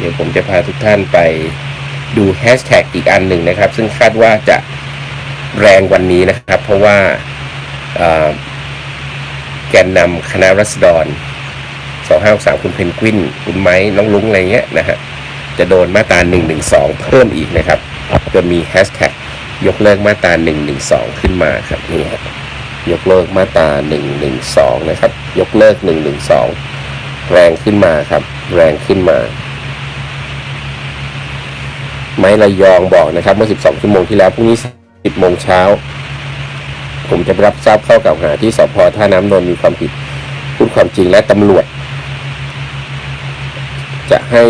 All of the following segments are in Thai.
เดี๋ยวผมจะพาทุกท่านไปดูแฮชแท็กอีกอันหนึ่งนะครับ ซึ่งคาดว่าจะแรงวันนี้นะครับ เพราะว่าแกนนำคณะรัษฎร2563คุณเพนกวิน คุณไม้ น้องลุงอะไรเงี้ยนะฮะ จะโดนมาตรา112 เพิ่มอีกนะครับ จนมีแฮชแท็กยกเลิกมาตรา112 ขึ้นมาครับนี่ฮะยกเลิกมาตรา112 นะครับ ยกเลิก 112 แรงขึ้นมาครับ แรงขึ้นมา ไม้ระยองบอกนะครับ เมื่อ 12 ชั่วโมงที่แล้วพรุ่งนี้ 10 โมงเช้า ผมจะรับทราบข้อกล่าวหาที่สพท่าน้ำนนท์มีความผิดพูดความจริงและตำรวจ จะให้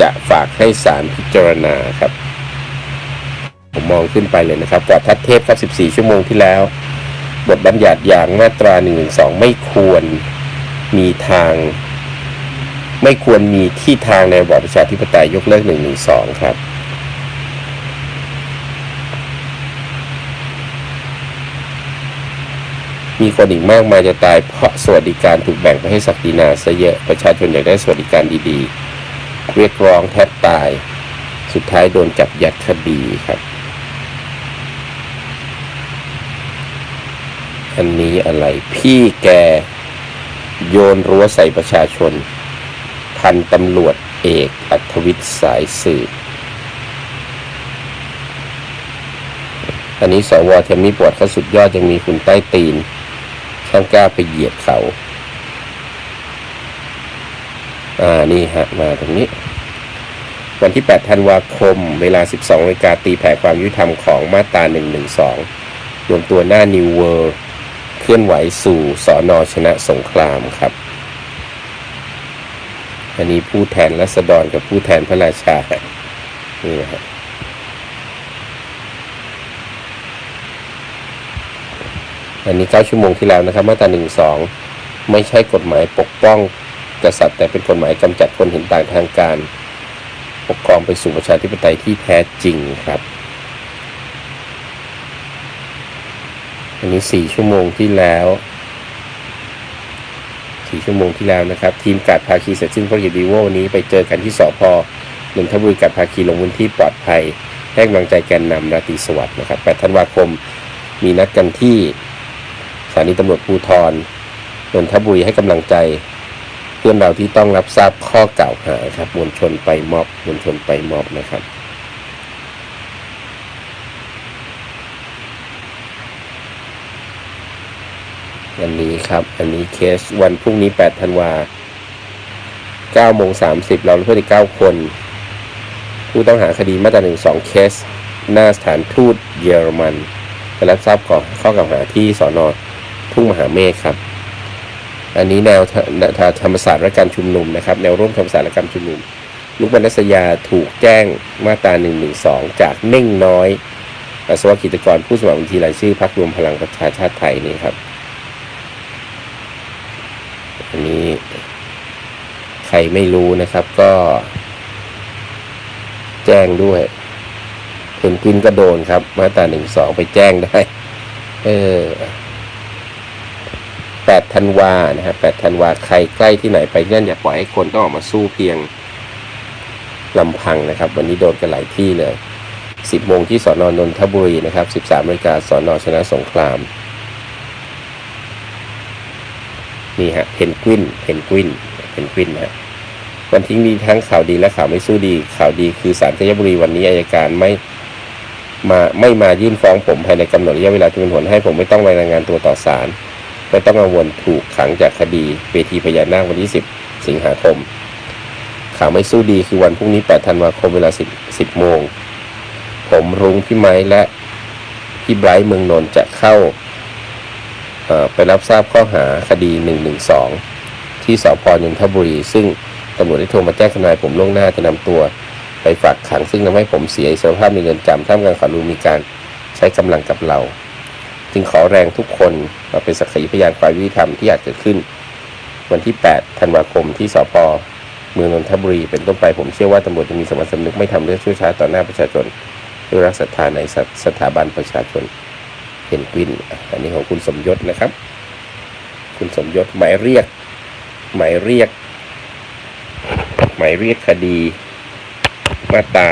จะฝากให้ศาลพิจารณาครับ ผมมองขึ้นไปเลยนะครับกอดทัดเทพครับ 14 ชั่วโมงที่แล้ว บทบัญญัติอย่างมาตรา112 ไม่ควรมีทาง ไม่ควรมีที่ทางในระบอบประชาธิปไตยยกเลิก112 ครับ มีคนอีกมากมายจะตาย เพราะสวัสดิการถูกแบ่งไปให้ศักดินาซะเยอะประชาชนอยากได้สวัสดิการดีๆ เรียกร้องแทบตาย สุดท้ายโดนจับยัดคดีครับ อันนี้อะไรพี่แกโยนรั้วใส่ประชาชน พันตำรวจเอกอัธวิทย์สายสืบอันนี้สวเทมมี่ปวดเขาสุดยอดยังมีคุณใต้ตีน ช่างกล้าไปเหยียดเขาอ่า นี่ฮะ มาตรงนี้ วันที่ 8 ธันวาคม เวลา 12นาฬิกาตีแผ่ความยุติธรรมของมาตรา 112 รวมตัวหน้า New World เคลื่อนไหวสู่สอนอชนะสงครามครับ อันนี้ผู้แทนรัษฎรกับผู้แทนพระราชา นี่นะฮะ อันนี้ 9 ชั่วโมงที่แล้วนะครับ มาตรา1 2 ไม่ใช่กฎหมายปกป้องกษัตริย์แต่เป็นกฎหมายกำจัดคนเห็นต่างทางการ ปกครองไปสู่ประชาธิปไตยที่แท้จริงครับ อันนี้ 4 ชั่วโมงที่แล้ว 4 ชั่วโมงที่แล้วนะครับ ทีมการภาคีเสร็จสิ้นภารกิจดีโววันนี้ไปเจอกันที่สพนนทบุรีการภาคีลงพื้นที่ปลอดภัยให้กำลังใจแกนนำราตรีสวัสดิ์นะครับ 8 ธันวาคมมีนัดกันที่ สถานีตำรวจภูธรนนทบุรีให้กำลังใจ เพื่อนเราที่ต้องรับทราบข้อกล่าวหาครับมวลชนไปมอบมวลชนไปมอบนะครับอันนี้ครับ อันนี้เคสวันพรุ่งนี้8ธันวา9โมง30 เราเพื่อนอีก9คน ผู้ต้องหาคดีมาตรา1 2 เคส หน้าสถานทูตเยอรมัน ไปรับทราบก่อข้อกล่าวหาที่สอนอ ทุ่งมหาเมฆครับ อันนี้แนวธรรมศาสตร์และการชุมนุมนะครับ แนวร่วมธรรมศาสตร์และการชุมนุม ลูกบรรณัสยาถูกแจ้งมาตรา1นึจากเน่งน้อยอัศวกิจกรผู้สมัครบัญชีรายชื่อพรรครวมพลังประชาชาติไทยนี่ครับ อันนี้ใครไม่รู้นะครับก็ แจ้งด้วยเพนกวินก็โดนครับ มาตราหนึ่งสองไปแจ้งได้ เออ แปดธันวานะฮะแปดธันวาใครใกล้ที่ไหนไปนั่นอย่าปล่อยให้คนต้องออกมาสู้เพียงลำพังนะครับ วันนี้โดนกันหลายที่เลยสิบโมงที่สอนอนนทบุรีนะครับสิบสามนาฬิกาสอนอชนะสงครามนี่ฮะเพนกวินเพนกวินเพนกวินนะฮะวันที่มีทั้งข่าวดีและข่าวไม่สู้ดี ข่าวดีคือศาลธัญบุรีวันนี้อายการไม่มาไม่มายื่นฟ้องผมภายในกำหนดระยะเวลาที่เป็นผลให้ผมไม่ต้องรายงานตัวต่อศาล ไม่ต้องกังวลถูกขังจากคดีเวทีพญานาควันที่ 10 สิงหาคม ข่าวไม่สู้ดีคือวันพรุ่งนี้ 8 ธันวาคมเวลา 10 10 โมง ผมรุ้งพี่ไม้และพี่ไบรท์เมืองนนท์จะเข้าไปรับทราบข้อหาคดี 112 ที่สพนนทบุรี ซึ่งตำรวจได้โทรมาแจ้งทนายผมล่วงหน้าจะนำตัวไปฝากขังซึ่งทำให้ผมเสียอิสรภาพในเรือนจำท่ามกลางข่าวลือมีการใช้กำลังกับเรา จึงขอแรงทุกคนมาเป็นสักขีพยานความยุติธรรมที่อาจเกิดขึ้น วันที่ 8 ธันวาคมที่สพเมืองนนทบุรีเป็นต้นไปผมเชื่อว่าตำรวจจะมีสมรสำนึกไม่ทำเรื่องชั่วช้าต่อหน้าประชาชนด้วยรักศรัทธาในสถาบันประชาชนเพนกวิน อันนี้ของคุณสมยศนะครับ คุณสมยศหมายเรียก หมายเรียก หมายเรียกคดี มาตรา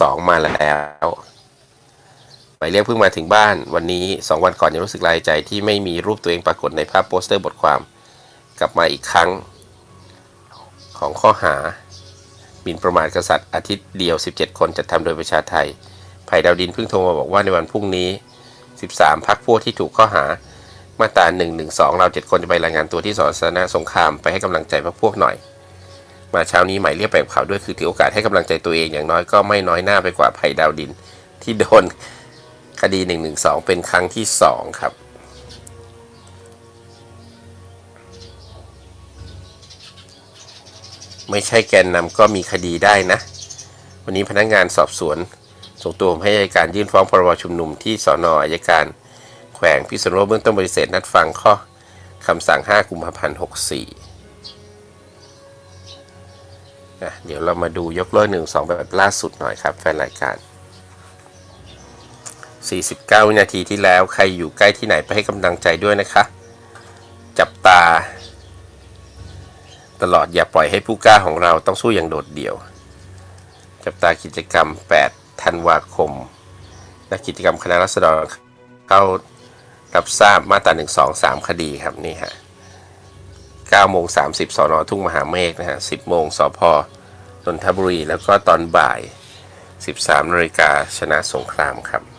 สองมาแล้ว หมายเรียกเพิ่งมาถึงบ้านวันนี้สองวันก่อนยังรู้สึกลายใจที่ไม่มีรูปตัวเองปรากฏในภาพโปสเตอร์บทความ กลับมาอีกครั้งของข้อหาหมิ่นประมาทกษัตริย์อาทิตย์เดียว 17 คนจัดทำโดยประชาไทยไผ่ดาวดินเพิ่งโทรมาบอกว่าในวันพรุ่งนี้ 13 พักพวกที่ถูกข้อหามาตรา112 เราเจ็ดคนจะไปรายงานตัวที่สอนสาธาสงครามไปให้กำลังใจพรรคพวกหน่อย มาเช้านี้หมายเรียกไปกับเขาด้วยคือถือโอกาสให้กำลังใจตัวเองอย่างน้อยก็ไม่น้อยหน้าไปกว่าไผ่ดาวดินที่โดน คดี 112 เป็นครั้งที่ 2 ครับ ไม่ใช่แกนนำก็มีคดีได้นะ วันนี้พนักงานสอบสวน ส่งตัวผมให้อัยการยื่นฟ้องพรบชุมนุมที่สอนออัยการ แขวงพิษณุโลกเบื้องต้นปฏิเสธนัดฟังข้อคำสั่ง 5 กุมภาพันธ์ 64อะเดี๋ยวเรามาดูยกเลิก1 2 แบบล่าสุดหน่อยครับ แฟนรายการ 49 วินาทีที่แล้ว ใครอยู่ใกล้ที่ไหนไปให้กำลังใจด้วยนะคะ จับตา ตลอดอย่าปล่อยให้ผู้กล้าของเราต้องสู้อย่างโดดเดี่ยว จับตากิจกรรม 8 ธันวาคมนักกิจกรรมคณะรัษฎรเข้ารับทราบมาตรา1 2 3 คดีครับนี่ฮะ9โมง30สอนอทุ่งมหาเมฆนะฮะ10โมงสพนนทบุรี แล้วก็ตอนบ่าย 13นาฬิกาชนะสงครามครับ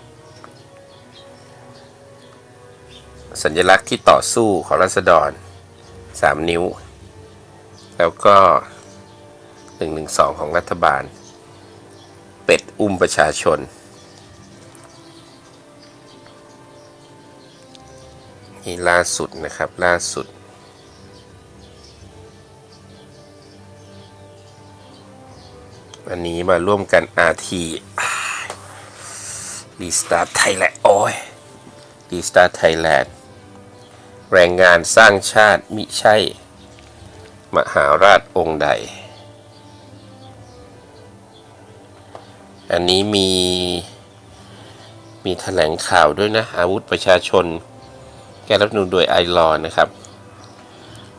สัญลักษณ์ที่ต่อสู้ของรัษฎร 3 นิ้ว แล้วก็ 112 ของรัฐบาล เป็ดอุ้มประชาชน นี่ล่าสุดนะครับล่าสุดวันนี้มาร่วมกัน RT รีสตาร์ทไทยแลนด์โอ้ยรีสตาร์ทไทยแลนด์ แรงงานสร้างชาติมิใช่ มหาราชองค์ใด อันนี้มี มีแถลงข่าวด้วยนะ อาวุธประชาชน แก้รัฐมนูญโดยไอรอว์นะครับ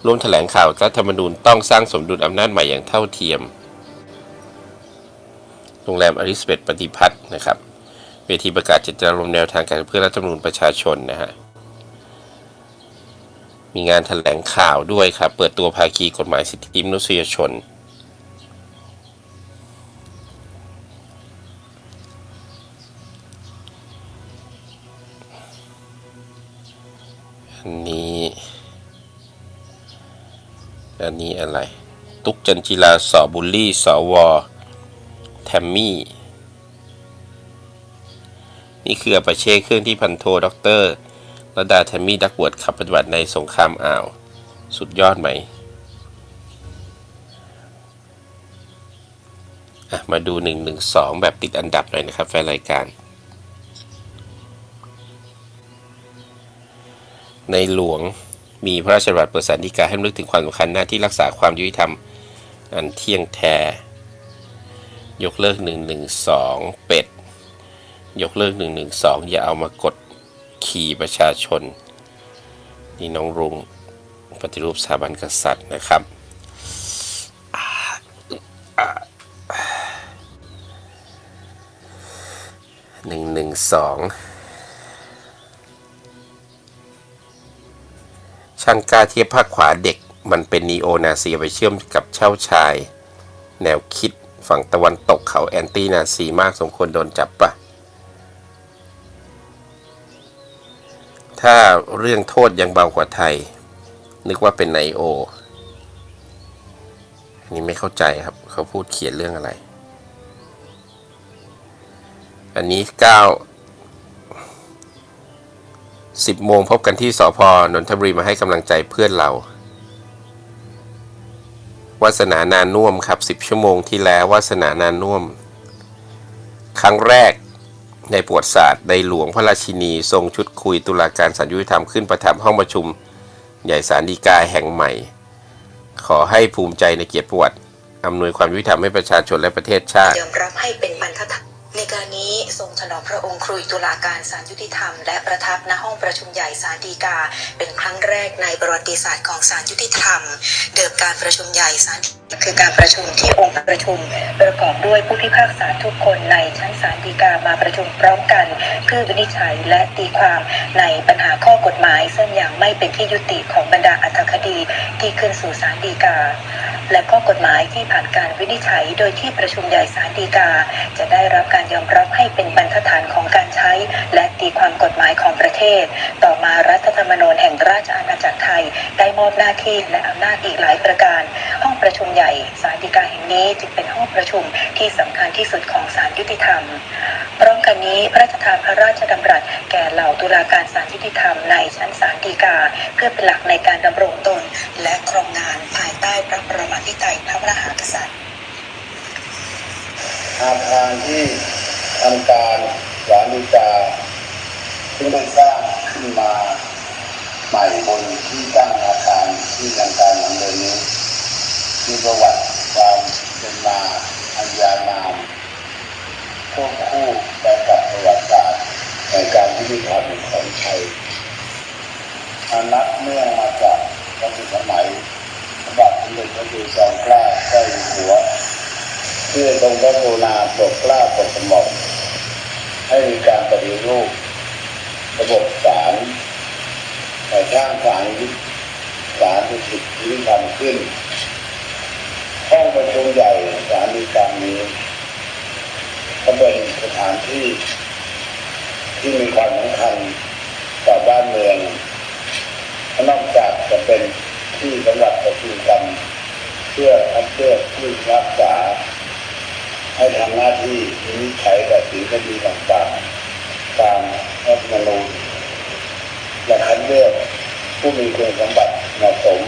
ร่วมแถลงข่าวรัฐธรรมนูญต้องสร้างสมดุลอำนาจใหม่อย่างเท่าเทียม โรงแรมอริสเบตปฏิพัฒน์นะครับ เวทีประกาศเจตนารมณ์แนวทางการเพื่อรัฐธรรมนูญประชาชนนะฮะ มีงานแถลงข่าวด้วยครับเปิดตัวภาคีกฎหมายสิทธิมนุษยชน อันนี้ อันนี้อะไร ตุกจันจิลาสอบุลลี่สอวแทมมี่ นี่คืออาปาเช่เครื่องที่พันโทด็อกเตอร์ ระดาแทมมี่ดักเวิร์ดขับปฏิบัติในสงครามอ่าว สุดยอดไหมอะมาดู 112 แบบติดอันดับหน่อยนะครับ แฟนรายการ ในหลวงมีพระราชดำรัสเปิดสารดีกาให้รึกถึงความสำคัญหน้าที่รักษาความยุติธรรม อันเที่ยงแท้ ยกเลิก 112 เป็ด ยกเลิก 112 อย่าเอามากด ขี่ประชาชน นี่น้องรุงปฏิรูปสถาบันกษัตริย์นะครับ หนึ่งหนึ่งสองช่างกล้าเทียบภาคขวาเด็กมันเป็นนีโอนาซีไปเชื่อมกับเช่าชาย แนวคิดฝั่งตะวันตกเขาแอนตี้นาซีมากสมควรโดนจับปะ ถ้าเรื่องโทษยังเบากว่าไทย นึกว่าเป็นไนโออันนี้ไม่เข้าใจครับ เขาพูดเขียนเรื่องอะไร อันนี้เก้าสิบโมงพบกันที่สพนนทบุรีมาให้กำลังใจเพื่อนเราวาสนานานุ่วมครับสิบชั่วโมงที่แล้ววาสนานานุ่วม ครั้งแรก ในประวัติศาสตร์ในหลวงพระราชินี ทรงชุดคุยตุลาการศาลยุติธรรมขึ้นประทับห้องประชุม ใหญ่ศาลฎีกาแห่งใหม่ ขอให้ภูมิใจในเกียรติประวัติอำนวยความยุติธรรมให้ประชาชนและประเทศชาติยอมรับให้เป็นบรรทัดฐาน การนี้ทรงถนอมพระองค์ครุยตุลาการศาลยุติธรรม และประทับณห้องประชุมใหญ่ศาลฎีกา เป็นครั้งแรกในประวัติศาสตร์ของศาลยุติธรรม เดิมการประชุมใหญ่ศาลคือการประชุมที่องค์ประชุม ประกอบด้วยผู้พิพากษาทุกคนในชั้นศาลฎีกามาประชุมพร้อมกัน เพื่อวินิจฉัยและตีความในปัญหาข้อกฎหมาย ซึ่งยังไม่เป็นที่ยุติของบรรดาอัธคดีที่ขึ้นสู่ศาลฎีกา และข้อกฎหมายที่ผ่านการวินิจฉัย โดยที่ประชุมใหญ่ศาลฎีกา จะได้รับการยอมรับให้เป็นบรรทัดฐานของการใช้ และตีความกฎหมายของประเทศ ต่อมารัฐธรรมนูญแห่งราชอาณาจักรไทย ได้มอบหน้าที่และอำนาจอีกหลายประการ ห้องประชุมใหญ่ศาลฎีกาแห่งนี้จึงเป็นห้องประชุมที่สำคัญที่สุดของศาลยุติธรรมพร้อมกันนี้พระราชทานพระราชดำรัสแก่เหล่าตุลาการศาลยุติธรรมในชั้นศาลฎีกา เพื่อเป็นหลักในการดำรงตนและครองงานภายใต้พระประมาธิไตรพระมหากษัตริย์ อาคารที่ทำการสาริกาซึ่งได้สร้างขึ้นมาใหม่บนที่ตั้งอาคารที่ทางการหลังเดินนี้มีประวัติความเป็นมาอันยาวนานควบคู่ไปกับประวัติศาสตร์ในการพิธีธรรมของไทยอนับเนื่องมาจากรัชสมัย เด็จพระจุลจอมเกล้าเจ้าอยู่หัวเพื่อทรงพระกรุณาโปรดเกล้าโปรดกระหม่อมให้มีการปฏิรูประบบศาลแต่สร้างศาลยุติศาลยุติยุติธรรมขึ้นห้องประชุมใหญ่ศาลฎีการนี้ก็เป็นสถานที่ที่มีความสำคัญต่อบ้านเมืองนอกจากจะเป็น ที่สำหรับประชุมกันเพื่อคัดเลือกผู้รักษา ให้ทำหน้าที่วินิจฉัยตัดสินคดีต่างๆ ตามรัฐธรรมนูญและคัดเลือกผู้มีคุณสมบัติเหมาะสม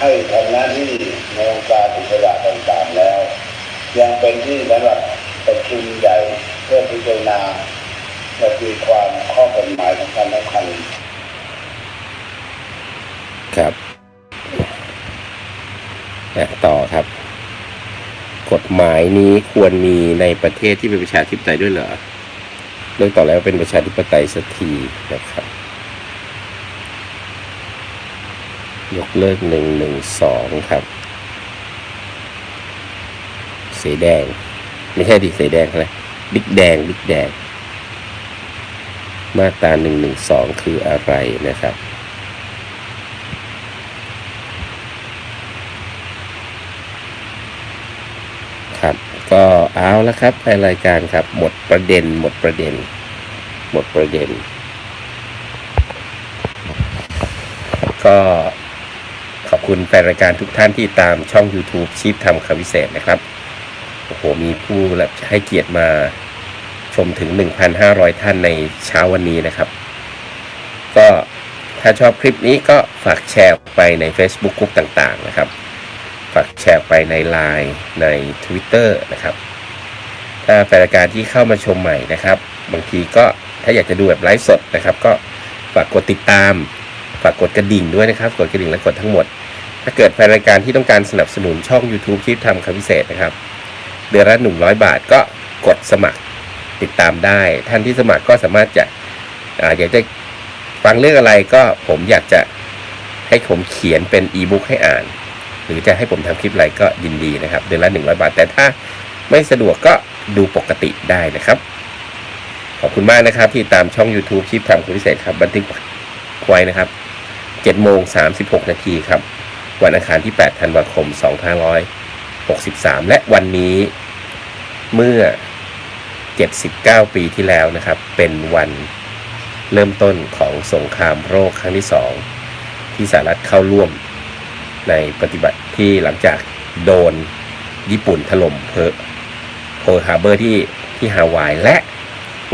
ให้ทำหน้าที่ในองค์การอิสระต่างๆแล้ว ยังเป็นที่สำหรับประชุมใหญ่เพื่อพิจารณาและตีความข้อกฎหมายสำคัญสำคัญ ครับอะต่อครับ กฎหมายนี้ควรมีในประเทศที่เป็นประชาธิปไตยด้วยเหรอเรื่องต่อแล้วเป็นประชาธิปไตยสักทีนะครับ ยกเลิกหนึ่งหนึ่งสองครับ สีแดง ไม่ใช่ดิสีแดงอะไรบิ๊กแดงบิ๊กแดง มาตราหนึ่งหนึ่งสองคืออะไรนะครับ ก็ เอาแล้วครับในรายการครับ หมดประเด็น หมดประเด็น หมดประเด็น ก็ขอบคุณแฟนรายการทุกท่านที่ตามช่อง YouTube ชีพทำคำวิเศษนะครับ โอ้โห มีผู้รับให้เกียรติมาชมถึง 1,500 ท่านในเช้าวันนี้นะครับ ก็ถ้าชอบคลิปนี้ก็ฝากแชร์ไปใน Facebook กลุ่มต่างๆนะครับ ฝากแชร์ไปใน Line ใน Twitter นะครับ ถ้าแฟนรายการที่เข้ามาชมใหม่นะครับ บางทีก็ถ้าอยากจะดูแบบไลฟ์สดนะครับ ก็ฝากกดติดตาม ฝากกดกระดิ่งด้วยนะครับ กดกระดิ่งและกดทั้งหมด ถ้าเกิดแฟนรายการที่ต้องการสนับสนุนช่อง YouTube คลิปทำคำพิเศษนะครับ เดือนละ100บาทก็กดสมัครติดตามได้ ท่านที่สมัครก็สามารถจะอาอยากจะฟังเรื่องอะไรก็ผมอยากจะให้ผมเขียนเป็นอีบุ๊กให้อ่าน หรือจะให้ผมทำคลิปอะไรก็ยินดีนะครับ เดือนละ100บาท แต่ถ้า ไม่สะดวกก็ดูปกติได้นะครับ ขอบคุณมากนะครับที่ตามช่อง YouTube ชีพทำคุณพิเศษครับบันทึกไว้นะครับ7โมง36 นาทีครับ วันอังคารที่ 8 ธันวาคม 2563 และวันนี้เมื่อ 79 ปีที่แล้วนะครับ เป็นวันเริ่มต้นของสงครามโรคครั้งที่ 2 ที่สหรัฐเข้าร่วมในปฏิบัติที่หลังจากโดนญี่ปุ่นถล่มเพอ โพฮาร์เบอร์ที่ที่ฮาวายและ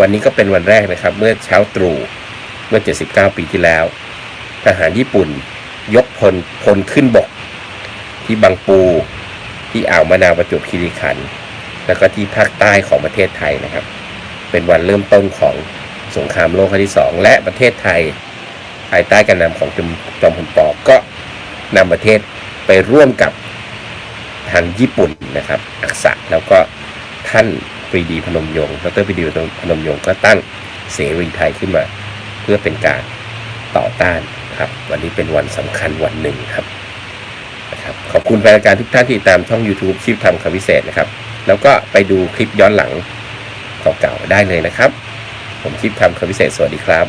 วันนี้ก็เป็นวันแรกนะครับ เมื่อเช้าตรู่เมื่อ 79 ปีที่แล้ว ทหารญี่ปุ่นยกพลพลขึ้นบก ที่บางปู ที่อ่าวมะนาวประจวบคีรีขันธ์แล้วก็ที่ภาคใต้ของประเทศไทยนะครับ เป็นวันเริ่มต้นของสงครามโลกครั้งที่สองและประเทศไทย ภายใต้การนำของจอมจอมพลปอก็นำประเทศไปร่วมกับทางญี่ปุ่นนะครับ อักษะแล้วก็ ท่านปรีดีพนมยงค์ดรปรีดีพนมยงค์ก็ตั้งเสรีไทยขึ้นมา เพื่อเป็นการต่อต้านนะครับ วันนี้เป็นวันสำคัญวันหนึ่งครับนะครับ ขอบคุณแฟนรายการทุกท่านที่ตามช่อง YouTube ชีพทำคำพิเศษนะครับ แล้วก็ไปดูคลิปย้อนหลังเก่าๆได้เลยนะครับ ผมชีพทำคำพิเศษสวัสดีครับ